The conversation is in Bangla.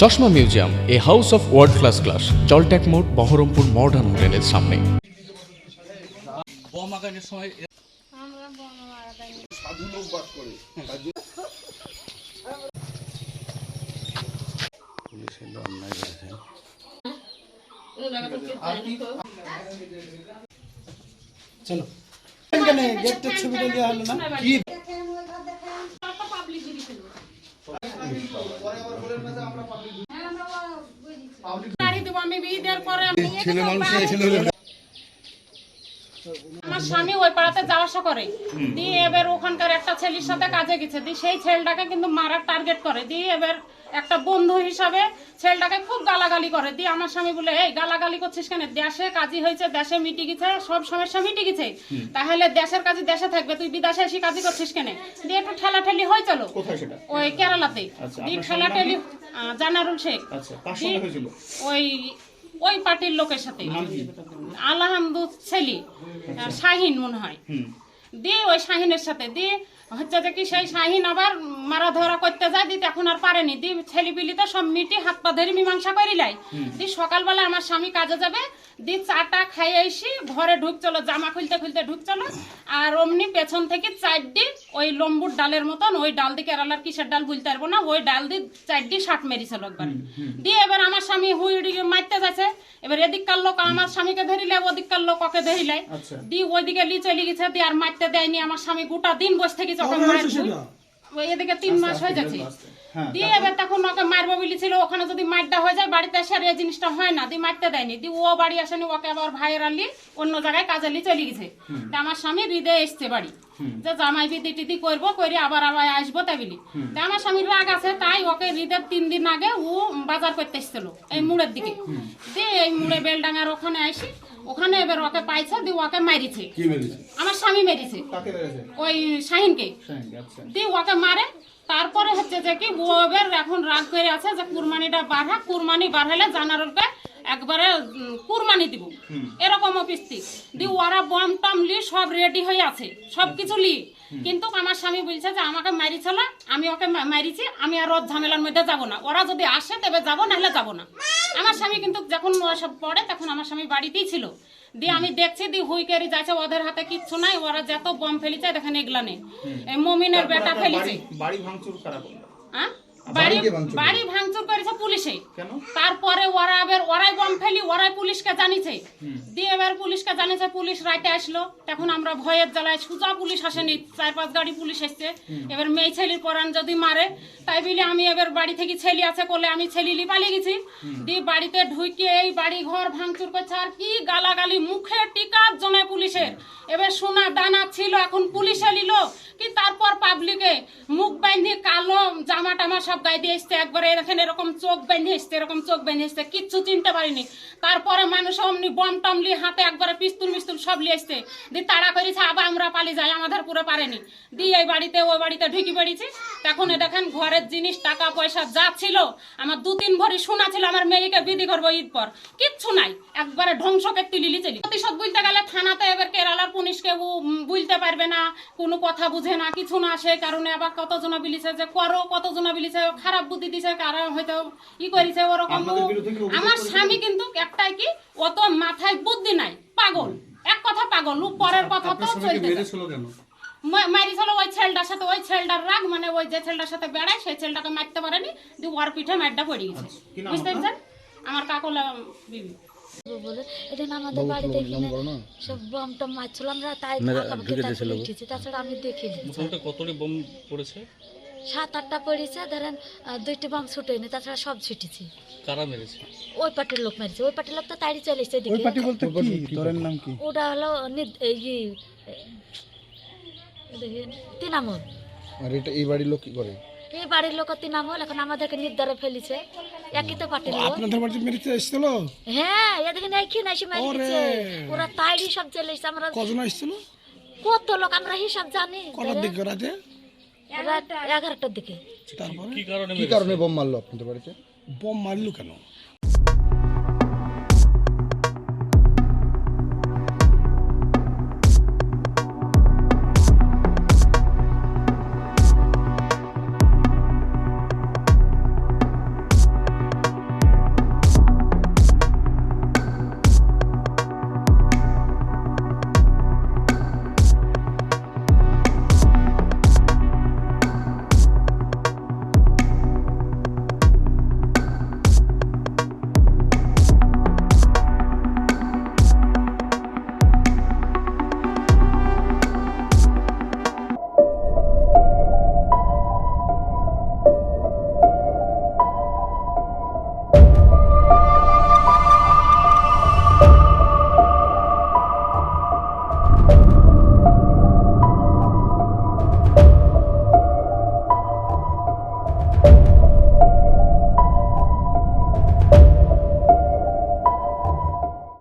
চশমা museum A house of world class class জলট্যাক মোড় বহরমপুর মডার্ন হোটেলের সামনে। সময় সাধু লোক বাস করে চলো ছবিটা দেওয়া হলো না কি গাড়ি দেবো আমি বিয়ে দেওয়ার পরে আমি ছেলে মানুষ এখানে আমার স্বামী ওই পাড়াতে যাওয়া আসা করে। দিয়ে এবার ওখানকার একটা ছেলের সাথে কাজে গেছে। দিয়ে সেই ছেলেটাকে কিন্তু মারার টার্গেট করে। দিয়ে এবার একটা বন্ধু হিসাবে ছেলেটাকে খুব গালাগালি করে। দিয়ে আমার স্বামী বলে এই গালাগালি করছিস কেন? দেশে কাজই হয়েছে দেশে মিটি গেছে সব সমস্যা মিটি গেছে। তাহলে দেশের কাজে দেশে থাকবে তুই বিদেশে এসে কাজই করছিস কেন? দিয়ে একটু ঠেলাঠেলি হয় চলো। ওই কেরালাতে। আচ্ছা, দিয়ে আপনার ঠেলাঠেলি জানারুল শেখ। আচ্ছা ওই ওই পার্টির লোকের সাথে। আলহামদু ছেলি শাহিন মনে হয়। দিয়ে ওই শাহিনের সাথে দিয়ে হচ্ছে যে কি সেই শাহিন আবার মারা ধরা করতে যায় দি এখন আর পারেনি। দি ছেলে পিলিতে সব মিটি হাত পা ধরে মীমাংসা করি করিলাই দিয়ে সকালবেলা আমার স্বামী কাজে যাবে দিয়ে চাটা খাইয়ে আইসি ঘরে ঢুক চলো জামা খুলতে খুলতে ঢুক চলো। আর অমনি পেছন থেকে চারটি ওই লম্বুর ডালের মতন ওই ডাল দিয়ে কেরালার কিসের ডাল বুঝতে পারব না ওই ডাল দিয়ে চারটি শার্ট মেরিছিল একবার। দিয়ে এবার আমার স্বামী হুই মারতে যাচ্ছে। এবার এদিককার লোক আমার স্বামীকে ধরিলে ওদিককার লোক ওকে ধরিলে। আচ্ছা। দিয়ে ওইদিকে লি চলে গেছে দিয়ে আর মারতে দেয়নি। আমার স্বামী গোটা দিন বসে থেকে ওই এদিকে তিন মাস হয়ে যাচ্ছে। হ্যাঁ দিয়ে এবার তখন ওকে মারবো বলেছিল ওখানে যদি মারটা হয়ে যায় বাড়িতে এসে আর এই জিনিসটা হয় না দিয়ে মারতে দেয়নি। দিয়ে ও বাড়ি আসেনি ওকে আবার ভাইয়ের অন্য জায়গায় কাজে লি চলে গেছে। তা আমার স্বামী হৃদয় এসছে বাড়ি। যে জামাই বিদি টিদি করব করে আবার আবার আসব তাই বলি তা আমার স্বামীর রাগ আছে তাই ওকে হৃদয়ের তিন দিন আগে ও বাজার করতে এসেছিল এই মুড়ের দিকে। দিয়ে এই মুড়ে বেলডাঙ্গার ওখানে আসি ওখানে এবার ওকে পাইছে দিয়ে ওকে মারিছে। কি মেরেছে? আমার স্বামী মেরেছে। কাকে মেরেছে? ওই শাহিনকে। আচ্ছা। দিয়ে ওকে মারে। তারপরে হচ্ছে যে কি ও এবার এখন রাগ করে আছে যে কুরবানিটা বাড়া কুরবানি বাড়াইলে জানারকে একবারে কুরবানি দিব। এরকম অফিসটি দিয়ে ওরা বম টম লি সব রেডি হয়ে আছে সব কিছু লি কিন্তু আমার স্বামী বলছে যে আমাকে মারিছিল আমি ওকে মারিছি আমি আর ওর ঝামেলার মধ্যে যাব না। ওরা যদি আসে তবে যাব নাহলে যাব না। আমার স্বামী কিন্তু যখন সব পড়ে তখন আমার স্বামী বাড়িতেই ছিল। দিয়ে আমি দেখছি দি হুইকেরি যাচ্ছে ওদের হাতে কিচ্ছু নাই ওরা যত বম ফেলিছে দেখেন এগুলা নেই। এই মমিনের বেটা ফেলিছে। বাড়ি বাড়ি ভাঙচুর হ্যাঁ? বাড়ি ভাঙ বাড়ি ভাঙচুর করেছে পুলিশে তারপরে ওরা এবার ওরাই বম ফেলি ওরাই পুলিশকে জানিছে। দিয়ে এবার পুলিশকে জানিছে পুলিশ রাইতে আসলো। তখন আমরা ভয়ের জ্বালায় সুজা পুলিশ আসেনি চার পাঁচ গাড়ি পুলিশ এসছে। এবার মেয়ে ছেলির পরান যদি মারে তাই বলে আমি এবার বাড়ি থেকে ছেলি আছে করলে আমি ছেলিলি পালিয়ে গেছি। দিয়ে বাড়িতে ঢুকে এই বাড়ি ঘর ভাঙচুর করছে আর কি গালাগালি মুখে টিকার জন্য পুলিশের। এবার সোনা দানা ছিল এখন পুলিশে নিল কি তারপর পাবলিকে মুখ বাঁধে কালো জামা টামা সব গায়ে দিয়ে এসছে, একবারে এখানে এরকম চোখ বেঁধে এসছে, এরকম চোখ বেঁধে এসছে, কিচ্ছু চিনতে পারিনি। তারপরে মানুষ অমনি বম টম লিয়ে হাতে একবারে পিস্তুল মিস্তুল সব লিয়ে এসছে। দিয়ে তাড়া করেছে, আবার আমরা পালিয়ে যাই, আমাদের পুরো পারেনি। দিয়ে এই বাড়িতে, ওই বাড়িতে ঢুকি পড়েছি তখন দেখেন ঘরের জিনিস, টাকা পয়সা যা ছিল, আমার দু তিন ভরি সোনা ছিল, আমার মেয়েকে বিধি করব ঈদ পর। কিচ্ছু নাই, একবারে ধ্বংসকে তুলিলি চলি। প্রতিশোধ বুঝতে গেলে থানাতে এবার কেরালার পুলিশকে বুঝতে পারবে না, কোনো কথা বুঝে না কিছু না সেই কারণে আবার কতজনা বিলিছে যে করো কতজনা বিলিছে খারাপ বুদ্ধি দিছে কারা হয়তো ই করেছে ওরকম। আমার স্বামী কিন্তু একটাই কি অত মাথায় বুদ্ধি নাই পাগল। এক কথা পাগল পরের কথা তো চলতে মেরেছিল কেন? মারিছিল ওই ছেলেটার সাথে ওই ছেলেটার রাগ মানে ওই যে ছেলেটার সাথে বেড়ায় সেই ছেলেটাকে মারতে পারেনি দিয়ে ওর পিঠে মারটা পড়ে গেছে। আচ্ছা, বুঝতে পারছেন? আমার কাকলা বিবি। বলে। এটা আমাদের বাড়িতে এখানে সব বম টম মারছিল আমরা তাই উঠেছি তাছাড়া আমি দেখিনি। মোটামুটি বোম পড়েছে? সাত আটটা পড়েছে ধরেন আহ, দুইটি ছুটেনি তাছাড়া সব ছুটেছি। কারা মেরেছে? ওই পার্টির লোক মারছে ওই পার্টির লোক তো তাড়ি চলে এসছে ওই পার্টি বলতে কি? তোরের নাম কি? ওটা হলো এই যে, এ, তৃণমূল আর এটা এই বাড়ির লোক কি করে? এই বাড়ির লোক তৃণমূল এখন আমাদেরকে নির্ধারে ফেলিছে। একই তো পার্টির লোক। আপনাদের বাড়িতে মেরেছে এসেছিল? হ্যাঁ এদিকে নাই কি নাই দিচ্ছে ওরা। তাইরি সব চলে এসছে আমরা কজন আসছিল কত লোক আমরা হিসাব জানি। কটার দিকে রাতে? এগারোটার দিকে। তারপরে? কি কারণে কি কারণে বোম মারলো আপনাদের বাড়িতে? বোম মারলো কেন?